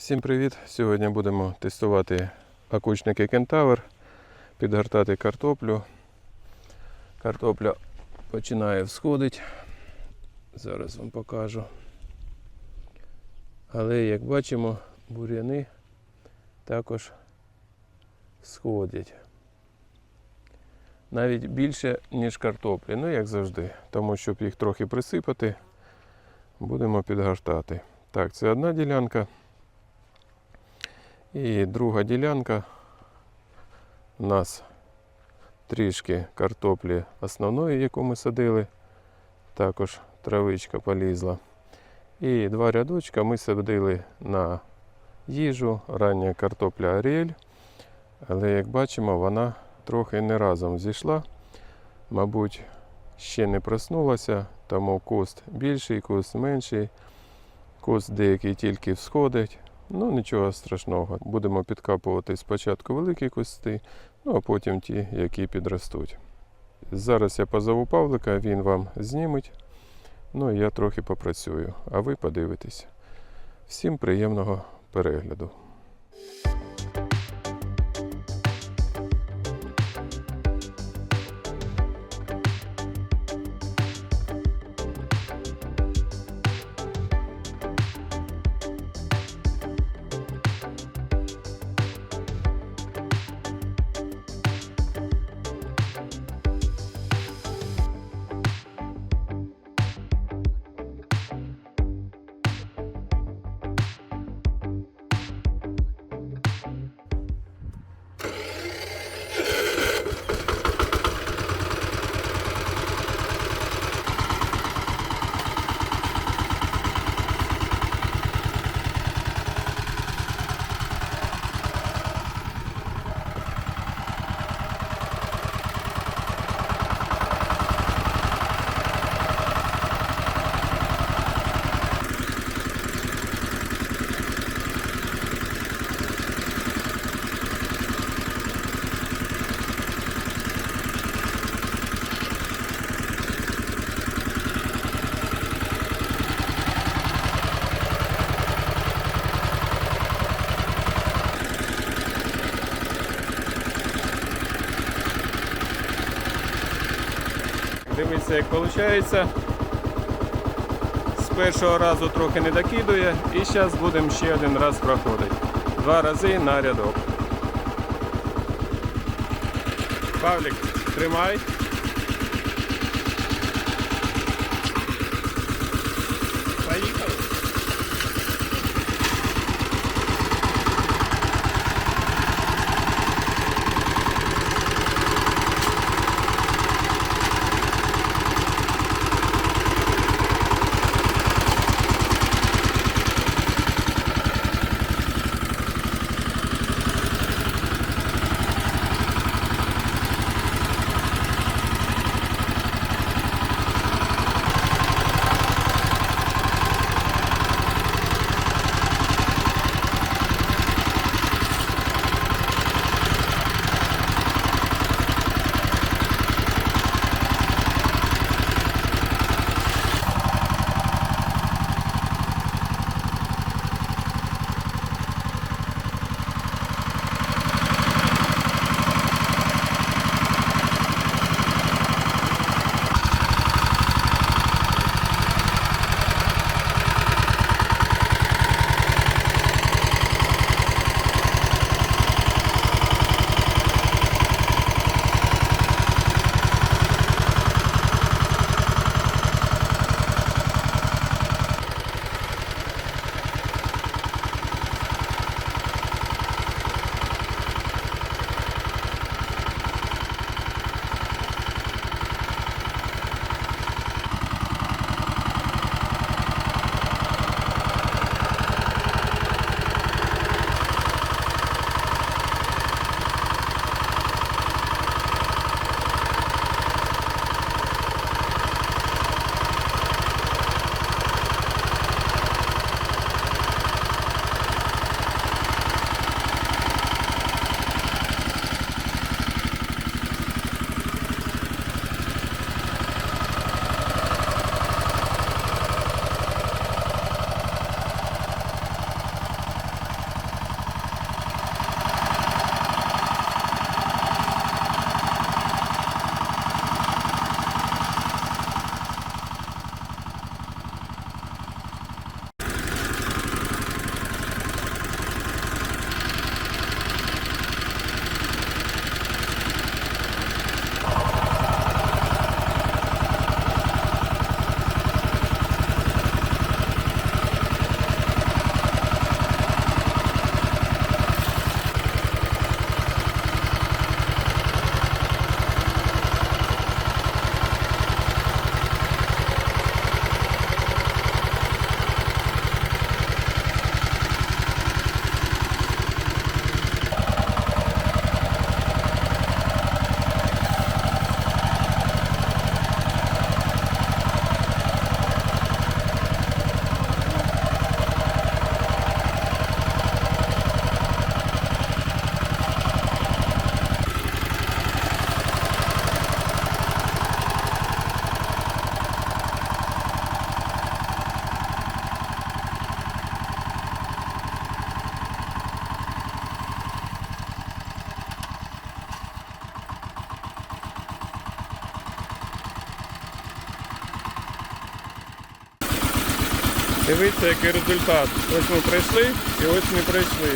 Всім привіт! Сьогодні будемо тестувати окучники Кентавр, підгортати картоплю. Картопля починає всходити. Зараз вам покажу. Але як бачимо, бур'яни також сходять. Навіть більше, ніж картоплі, ну як завжди. Тому щоб їх трохи присипати, будемо підгортати. Так, це одна ділянка. І друга ділянка. У нас трішки картоплі основної, яку ми садили. Також травичка полізла. І два рядочка ми садили на їжу, рання картопля Аріель. Але як бачимо, вона трохи не разом зійшла. Мабуть, ще не проснулася, тому куст більший, куст менший. Куст деякий тільки всходить. Ну, нічого страшного. Будемо підкапувати спочатку великі кусти, ну а потім ті, які підростуть. Зараз я позову Павлика, він вам зніметь. Ну і я трохи попрацюю, а ви подивитесь. Всім приємного перегляду. Дивіться, як виходить. З першого разу трохи не докидує і зараз будемо ще один раз проходити. Два рази на рядок. Павлік, тримай. Дивіться, який результат. Ось ми прийшли і ось ми прийшли.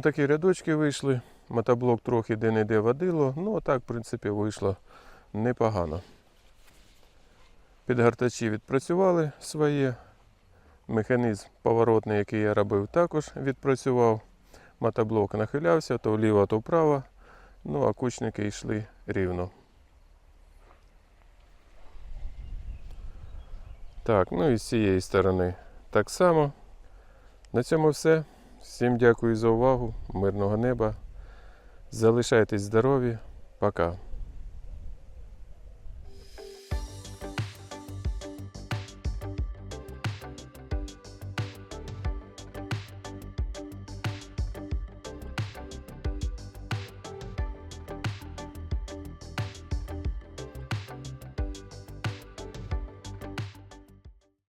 Отакі рядочки вийшли. Мотоблок трохи де-не-де водило. Ну, а так, в принципі, вийшло непогано. Підгортачі відпрацювали своє. Механізм поворотний, який я робив, також відпрацював. Мотоблок нахилявся то вліво, то вправо. Ну, а кучники йшли рівно. Так, ну і з цієї сторони так само. На цьому все. Всім дякую за увагу. Мирного неба. Залишайтесь здорові. Пока.